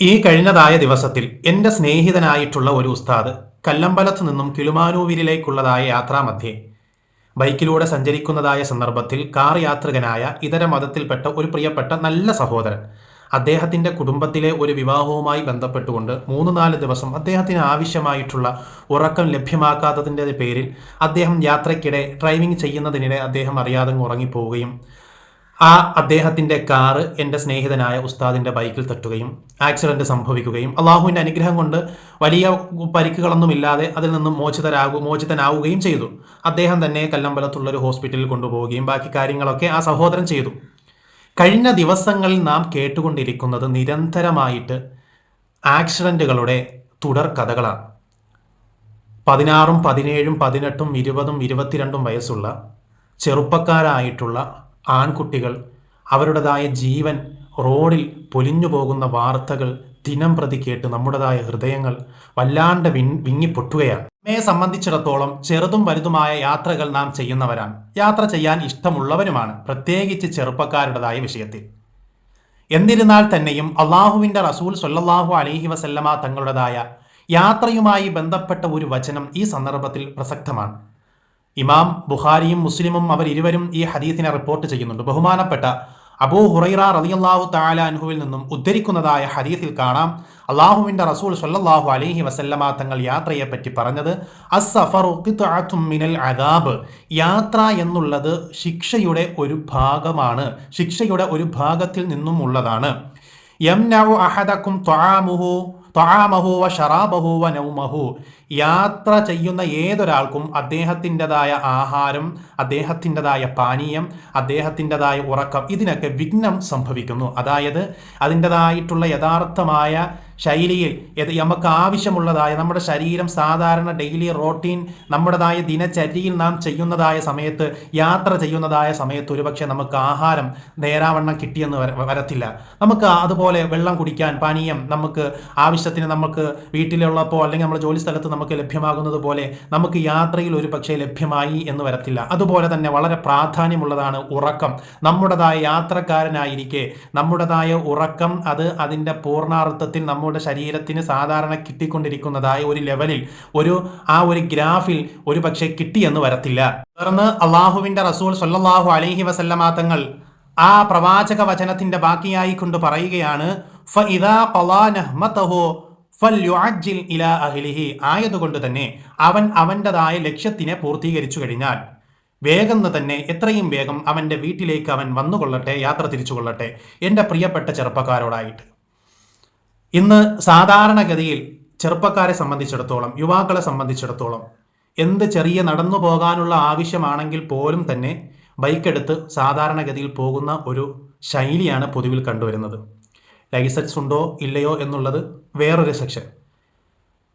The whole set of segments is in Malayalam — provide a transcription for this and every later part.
ഈ കഴിഞ്ഞതായ ദിവസത്തിൽ എന്റെ സ്നേഹിതനായിട്ടുള്ള ഒരു ഉസ്താദ് കല്ലമ്പലത്ത് നിന്നും കിളുമാനൂവിലേക്കുള്ളതായ യാത്രാമധ്യേ ബൈക്കിലൂടെ സഞ്ചരിക്കുന്നതായ സന്ദർഭത്തിൽ കാർ യാത്രികനായ ഇതര മതത്തിൽപ്പെട്ട ഒരു പ്രിയപ്പെട്ട നല്ല സഹോദരൻ. അദ്ദേഹത്തിന്റെ കുടുംബത്തിലെ ഒരു വിവാഹവുമായി ബന്ധപ്പെട്ടുകൊണ്ട് മൂന്ന് നാല് ദിവസം അദ്ദേഹത്തിന് ആവശ്യമായിട്ടുള്ള ഉറക്കം ലഭ്യമാക്കാത്തതിന്റെ പേരിൽ അദ്ദേഹം യാത്രയ്ക്കിടെ ഡ്രൈവിംഗ് ചെയ്യുന്നതിനിടെ അദ്ദേഹം അറിയാതെ ഉറങ്ങിപ്പോവുകയും ആ അദ്ദേഹത്തിന്റെ കാറ് എന്റെ സ്നേഹിതനായ ഉസ്താദിന്റെ ബൈക്കിൽ തട്ടുകയും ആക്സിഡന്റ് സംഭവിക്കുകയും അള്ളാഹുവിന്റെ അനുഗ്രഹം കൊണ്ട് വലിയ പരിക്കുകളൊന്നുമില്ലാതെ അതിൽ നിന്നും മോചിതരാകു മോചിതനാവുകയും ചെയ്തു. അദ്ദേഹം തന്നെ കല്ലമ്പലത്തുള്ള ഒരു ഹോസ്പിറ്റലിൽ കൊണ്ടുപോവുകയും ബാക്കി കാര്യങ്ങളൊക്കെ ആ സഹോദരൻ ചെയ്തു. കഴിഞ്ഞ ദിവസങ്ങളിൽ നാം കേട്ടുകൊണ്ടിരിക്കുന്നത് നിരന്തരമായിട്ട് ആക്സിഡന്റുകളുടെ തുടർ കഥകളാണ്. പതിനാറും പതിനേഴും പതിനെട്ടും ഇരുപതും ഇരുപത്തിരണ്ടും വയസ്സുള്ള ചെറുപ്പക്കാരായിട്ടുള്ള ആൺകുട്ടികൾ അവരുടേതായ ജീവൻ റോഡിൽ പൊലിഞ്ഞു പോകുന്ന വാർത്തകൾ ദിനം പ്രതി കേട്ട് നമ്മുടേതായ ഹൃദയങ്ങൾ വല്ലാണ്ട് വിൻ വിങ്ങിപ്പൊട്ടുകയാണ്. അമ്മയെ സംബന്ധിച്ചിടത്തോളം ചെറുതും വലുതുമായ യാത്രകൾ നാം ചെയ്യുന്നവരാണ്. യാത്ര ചെയ്യാൻ ഇഷ്ടമുള്ളവരുമാണ് പ്രത്യേകിച്ച് ചെറുപ്പക്കാരുടേതായ വിഷയത്തിൽ. എന്നിരുന്നാൽ തന്നെയും അള്ളാഹുവിന്റെ റസൂൽ സൊല്ലാഹു അലഹി വസല്ലമ തങ്ങളുടേതായ യാത്രയുമായി ബന്ധപ്പെട്ട ഒരു വചനം ഈ സന്ദർഭത്തിൽ പ്രസക്തമാണ്. ഇമാം ബുഖാരിയും മുസ്ലിമും അവർ ഇരുവരും ഈ ഹദീസിനെ റിപ്പോർട്ട് ചെയ്യുന്നുണ്ട്. ബഹുമാനപ്പെട്ട അബൂ ഹുറൈറ റളിയല്ലാഹു തആല അൻഹുവിൽ നിന്നും ഉദ്ധരിക്കുന്നതായ ഹദീസിൽ കാണാം. അള്ളാഹുവിന്റെ റസൂൽ സല്ലല്ലാഹു അലൈഹി വസല്ലമ തങ്ങൾ യാത്രയെ പറ്റി പറഞ്ഞത് മിനൽ അദാബ്. യാത്ര എന്നുള്ളത് ശിക്ഷയുടെ ഒരു ഭാഗമാണ്. ശിക്ഷയുടെ ഒരു ഭാഗത്തിൽ നിന്നും ഉള്ളതാണ് യംനഉ അഹദക്കും ത്വആമഹു വ ഷറാബഹു വ നൗമഹു. യാത്ര ചെയ്യുന്ന ഏതൊരാൾക്കും അദ്ദേഹത്തിന്റെതായ ആഹാരം അദ്ദേഹത്തിന്റെതായ പാനീയം അദ്ദേഹത്തിന്റെതായ ഉറക്കം ഇതിനൊക്കെ വിഘ്നം സംഭവിക്കുന്നു. അതായത് അതിന്റെതായിട്ടുള്ള യഥാർത്ഥമായ ശൈലിയിൽ നമുക്ക് ആവശ്യമുള്ളതായ നമ്മുടെ ശരീരം സാധാരണ ഡെയിലി റോട്ടീൻ നമ്മുടേതായ ദിനചര്യയിൽ നാം ചെയ്യുന്നതായ സമയത്ത് യാത്ര ചെയ്യുന്നതായ സമയത്ത് ഒരുപക്ഷെ നമുക്ക് ആഹാരം നേരാവണ്ണം കിട്ടിയെന്ന് വര- വരത്തില്ല. നമുക്ക് അതുപോലെ വെള്ളം കുടിക്കാൻ പാനീയം നമുക്ക് ആവശ്യത്തിന് നമുക്ക് വീട്ടിലുള്ളപ്പോൾ അല്ലെങ്കിൽ നമ്മുടെ ജോലി സ്ഥലത്ത് നമുക്ക് ലഭ്യമാകുന്നത് പോലെ നമുക്ക് യാത്രയിൽ ഒരു പക്ഷേ ലഭ്യമായി എന്ന് വരത്തില്ല. അതുപോലെ തന്നെ വളരെ പ്രാധാന്യമുള്ളതാണ് ഉറക്കം. നമ്മുടേതായ യാത്രക്കാരനായിരിക്കെ നമ്മുടേതായ ഉറക്കം അത് അതിന്റെ പൂർണാർത്ഥത്തിൽ നമ്മുടെ ശരീരത്തിന് സാധാരണ കിട്ടിക്കൊണ്ടിരിക്കുന്നതായ ഒരു ലെവലിൽ ഒരു ആ ഒരു ഗ്രാഫിൽ ഒരു പക്ഷേ കിട്ടിയെന്ന് വരത്തില്ല. തുടർന്ന് അള്ളാഹുവിന്റെ റസൂൽ സൊല്ലാഹു അലൈഹി വസല്ലമ തങ്ങൾ ആ പ്രവാചക വചനത്തിന്റെ ബാക്കിയായി കൊണ്ട് പറയുകയാണ് "ഫഇദാ ഖളാ നഹ്മതഹു ഫൽയുഅജ്ജിൽ ഇലാ ആയതുകൊണ്ട് തന്നെ അവൻ അവന്റെതായ ലക്ഷ്യത്തിനെ പൂർത്തീകരിച്ചു കഴിഞ്ഞാൽ വേഗം തന്നെ എത്രയും വേഗം അവന്റെ വീട്ടിലേക്ക് അവൻ വന്നുകൊള്ളട്ടെ യാത്ര തിരിച്ചു കൊള്ളട്ടെ എന്റെ പ്രിയപ്പെട്ട ചെറുപ്പക്കാരോടായിട്ട്. ഇന്ന് സാധാരണഗതിയിൽ ചെറുപ്പക്കാരെ സംബന്ധിച്ചിടത്തോളം യുവാക്കളെ സംബന്ധിച്ചിടത്തോളം എന്ത് ചെറിയ നടന്നു പോകാനുള്ള ആവശ്യമാണെങ്കിൽ പോലും തന്നെ ബൈക്ക് ബൈക്കെടുത്ത് സാധാരണഗതിയിൽ പോകുന്ന ഒരു ശൈലിയാണ് പൊതുവിൽ കണ്ടുവരുന്നത്. ലൈസൻസ് ഉണ്ടോ ഇല്ലയോ എന്നുള്ളത് വേറൊരു സെക്ഷൻ.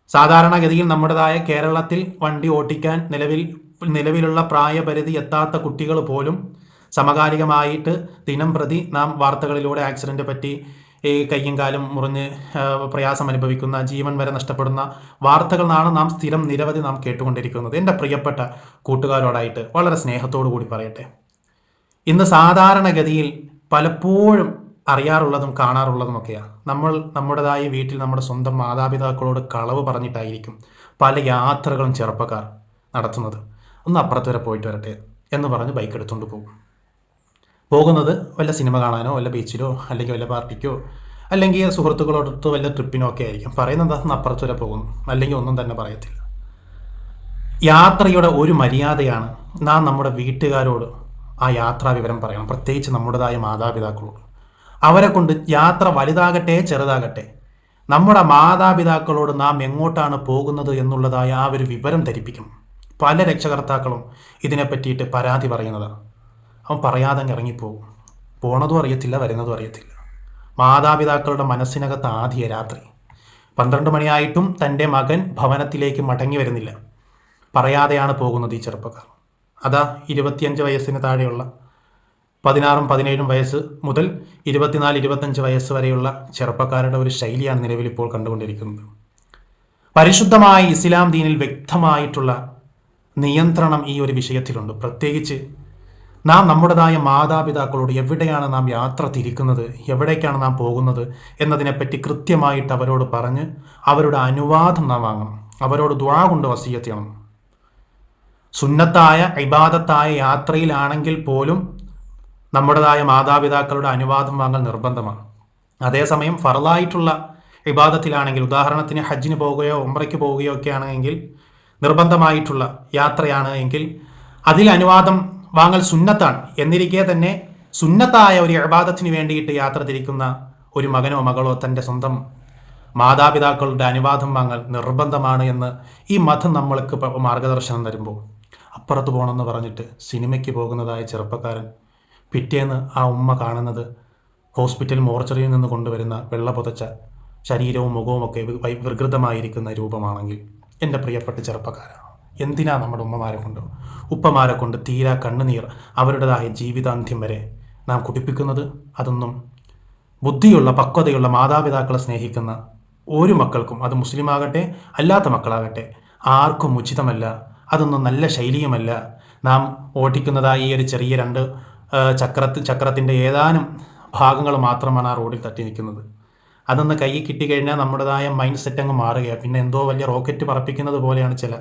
സാധാരണഗതിയിൽ നമ്മുടേതായ കേരളത്തിൽ വണ്ടി ഓട്ടിക്കാൻ നിലവിൽ നിലവിലുള്ള പ്രായപരിധി എത്താത്ത കുട്ടികൾ പോലും സമകാലികമായിട്ട് ദിനം പ്രതി നാം വാർത്തകളിലൂടെ ആക്സിഡന്റ് പറ്റി ഈ കയ്യും കാലും മുറിഞ്ഞ് പ്രയാസം അനുഭവിക്കുന്ന ജീവൻ വരെ നഷ്ടപ്പെടുന്ന വാർത്തകളാണ് നാം സ്ഥിരം നിരവധി നാം കേട്ടുകൊണ്ടിരിക്കുന്നത്. എന്റെ പ്രിയപ്പെട്ട കൂട്ടുകാരോടായിട്ട് വളരെ സ്നേഹത്തോടു കൂടി പറയട്ടെ. ഇന്ന് സാധാരണഗതിയിൽ പലപ്പോഴും അറിയാറുള്ളതും കാണാറുള്ളതുമൊക്കെയാണ് നമ്മൾ നമ്മുടേതായ വീട്ടിൽ നമ്മുടെ സ്വന്തം മാതാപിതാക്കളോട് കളവ് പറഞ്ഞിട്ടായിരിക്കും പല യാത്രകളും ചെറുപ്പക്കാർ നടത്തുന്നത്. ഒന്ന് അപ്പുറത്ത് വരെ പോയിട്ട് വരട്ടെ എന്ന് പറഞ്ഞ് ബൈക്ക് എടുത്തുകൊണ്ട് പോകും. പോകുന്നത് വല്ല സിനിമ കാണാനോ വല്ല ബീച്ചിലോ അല്ലെങ്കിൽ വല്ല പാർട്ടിക്കോ അല്ലെങ്കിൽ സുഹൃത്തുക്കളോടൊത്ത് വല്ല ട്രിപ്പിനോ ഒക്കെ ആയിരിക്കും. പറയുന്നത് അപ്പുറത്ത് വരെ പോകുന്നു. അല്ലെങ്കിൽ ഒന്നും തന്നെ പറയത്തില്ല. യാത്രയുടെ ഒരു മര്യാദയാണ് നാം നമ്മുടെ വീട്ടുകാരോട് ആ യാത്രാ വിവരം പറയണം. പ്രത്യേകിച്ച് നമ്മുടേതായ മാതാപിതാക്കളോട്. അവരെ കൊണ്ട് യാത്ര വലുതാകട്ടെ ചെറുതാകട്ടെ. നമ്മുടെ മാതാപിതാക്കളോട് നാം എങ്ങോട്ടാണ് പോകുന്നത് എന്നുള്ളതായ ആ ഒരു വിവരം ധരിപ്പിക്കണം. പല രക്ഷകർത്താക്കളും ഇതിനെ പറ്റിയിട്ട് പരാതി പറയുന്നതാണ്. അവൻ പറയാതെ അങ്ങ് ഇറങ്ങിപ്പോകും. പോണതും അറിയത്തില്ല വരുന്നതും അറിയത്തില്ല. മാതാപിതാക്കളുടെ മനസ്സിനകത്ത് ആദ്യ രാത്രി. പന്ത്രണ്ട് മണിയായിട്ടും തന്റെ മകൻ ഭവനത്തിലേക്ക് മടങ്ങി വരുന്നില്ല. പറയാതെയാണ് പോകുന്നത് ഈ ചെറുപ്പക്കാർ. അതാ ഇരുപത്തിയഞ്ച് വയസ്സിന് താഴെയുള്ള പതിനാറും പതിനേഴും വയസ്സ് മുതൽ ഇരുപത്തിനാല് ഇരുപത്തഞ്ച് വയസ്സ് വരെയുള്ള ചെറുപ്പക്കാരുടെ ഒരു ശൈലിയാണ് നിലവിൽ ഇപ്പോൾ കണ്ടുകൊണ്ടിരിക്കുന്നത്. പരിശുദ്ധമായ ഇസ്ലാം ദീനിൽ വ്യക്തമായിട്ടുള്ള നിയന്ത്രണം ഈ ഒരു വിഷയത്തിലുണ്ട്. പ്രത്യേകിച്ച് നാം നമ്മുടേതായ മാതാപിതാക്കളോട് എവിടെയാണ് നാം യാത്ര തിരിക്കുന്നത്? എവിടേക്കാണ് നാം പോകുന്നത്? എന്നതിനെപ്പറ്റി കൃത്യമായിട്ട് അവരോട് പറഞ്ഞ് അവരുടെ അനുവാദം നാം വാങ്ങണം. അവരോട് ദുആ കൊണ്ട് വസീയത്ത് ചെയ്യണം. സുന്നത്തായ ഇബാദത്തായ യാത്രയിലാണെങ്കിൽ പോലും നമ്മുടേതായ മാതാപിതാക്കളുടെ അനുവാദം വാങ്ങൽ നിർബന്ധമാണ്. അതേസമയം ഫറലായിട്ടുള്ള ഇബാദത്തിലാണെങ്കിൽ ഉദാഹരണത്തിന് ഹജ്ജിന് പോവുകയോ ഉംറയ്ക്ക് പോവുകയോ ഒക്കെ ആണെങ്കിൽ നിർബന്ധമായിട്ടുള്ള യാത്രയാണ് എങ്കിൽ അതിൽ അനുവാദം വാങ്ങൽ സുന്നത്താണ്. എന്നിരിക്കെ തന്നെ സുന്നത്തായ ഒരു ഇബാദത്തിന് വേണ്ടിയിട്ട് യാത്ര തിരിക്കുന്ന ഒരു മകനോ മകളോ തന്റെ സ്വന്തം മാതാപിതാക്കളുടെ അനുവാദം വാങ്ങൽ നിർബന്ധമാണ് എന്ന് ഈ മതം നമ്മൾക്ക് മാർഗദർശനം തരുമ്പോൾ അപ്പുറത്ത് പോകണമെന്ന് പറഞ്ഞിട്ട് സിനിമയ്ക്ക് പോകുന്നതായ ചെറുപ്പക്കാരൻ പിറ്റേന്ന് ആ ഉമ്മ കാണുന്നത് ഹോസ്പിറ്റൽ മോർച്ചറിയിൽ നിന്ന് കൊണ്ടുവരുന്ന വെള്ള പുതച്ച ശരീരവും മുഖവും ഒക്കെ വികൃതമായിരിക്കുന്ന രൂപമാണെങ്കിൽ എന്റെ പ്രിയപ്പെട്ട ചെറുപ്പക്കാരാണ്. എന്തിനാ നമ്മുടെ ഉമ്മമാരെ കൊണ്ട്? ഉപ്പമാരെ കൊണ്ട് തീരാ കണ്ണുനീർ അവരുടേതായ ജീവിതാന്ത്യം വരെ നാം കുടിപ്പിക്കുന്നത്? അതൊന്നും ബുദ്ധിയുള്ള പക്വതയുള്ള മാതാപിതാക്കളെ സ്നേഹിക്കുന്ന ഒരു മക്കൾക്കും അത് മുസ്ലിമാകട്ടെ അല്ലാത്ത മക്കളാകട്ടെ ആർക്കും ഉചിതമല്ല. അതൊന്നും നല്ല ശൈലിയുമല്ല. നാം ഓടിക്കുന്നതായി ഈ ഒരു ചെറിയ രണ്ട് ആ, ചക്രത്തിന്റെ ഏതാനും ഭാഗങ്ങൾ മാത്രമാണ് ആ റോഡിൽ തട്ടി നിൽക്കുന്നത്. അതൊന്ന് കൈ കിട്ടിക്കഴിഞ്ഞാൽ നമ്മുടേതായ മൈൻഡ് സെറ്റ് അങ്ങ് മാറുകയാണ്. പിന്നെ എന്തോ വലിയ റോക്കറ്റ് പറപ്പിക്കുന്നത് പോലെയാണ് ചില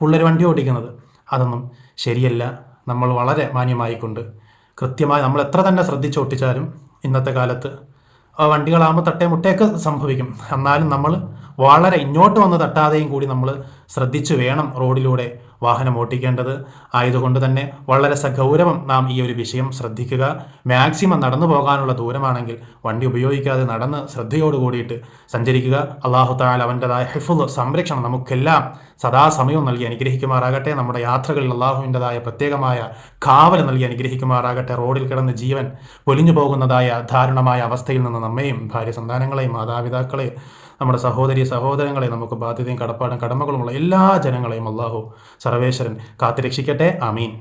പിള്ളേർ വണ്ടി ഓടിക്കുന്നത്. അതൊന്നും ശരിയല്ല. നമ്മൾ വളരെ മാന്യമായിക്കൊണ്ട് കൃത്യമായി നമ്മൾ എത്ര തന്നെ ശ്രദ്ധിച്ച് ഓട്ടിച്ചാലും ഇന്നത്തെ കാലത്ത് വണ്ടികളാകുമ്പോൾ തട്ടേ മുട്ടയൊക്കെ സംഭവിക്കും. എന്നാലും നമ്മൾ വളരെ ഇങ്ങോട്ട് വന്ന് തട്ടാതെയും കൂടി നമ്മൾ ശ്രദ്ധിച്ചു വേണം റോഡിലൂടെ വാഹനം ഓട്ടിക്കേണ്ടത് ആയതുകൊണ്ട് തന്നെ വളരെ സഗൗരവം നാം ഈ ഒരു വിഷയം ശ്രദ്ധിക്കുക. മാക്സിമം നടന്നു പോകാനുള്ള ദൂരമാണെങ്കിൽ വണ്ടി ഉപയോഗിക്കാതെ നടന്ന് ശ്രദ്ധയോട് കൂടിയിട്ട് സഞ്ചരിക്കുക. അള്ളാഹു താൽ അവന്റെതായ ഹിഫുൽ സംരക്ഷണം നമുക്കെല്ലാം സദാസമയവും നൽകി അനുഗ്രഹിക്കുമാറാകട്ടെ. നമ്മുടെ യാത്രകളിൽ അള്ളാഹുവിന്റെതായ പ്രത്യേകമായ കാവൽ നൽകി അനുഗ്രഹിക്കുമാറാകട്ടെ. റോഡിൽ കിടന്ന് ജീവൻ പൊലിഞ്ഞു പോകുന്നതായ ദാരുണമായ അവസ്ഥയിൽ നിന്ന് നമ്മയും ഭാര്യ സന്താനങ്ങളെയും മാതാപിതാക്കളെയും നമ്മുടെ സഹോദരി സഹോദരങ്ങളെ നമുക്ക് ബാധ്യതയും കടപ്പാടും കടമകളുമുള്ള എല്ലാ ജനങ്ങളെയും അള്ളാഹു സർവേശ്വരൻ കാത്തുരക്ഷിക്കട്ടെ. ആമീൻ.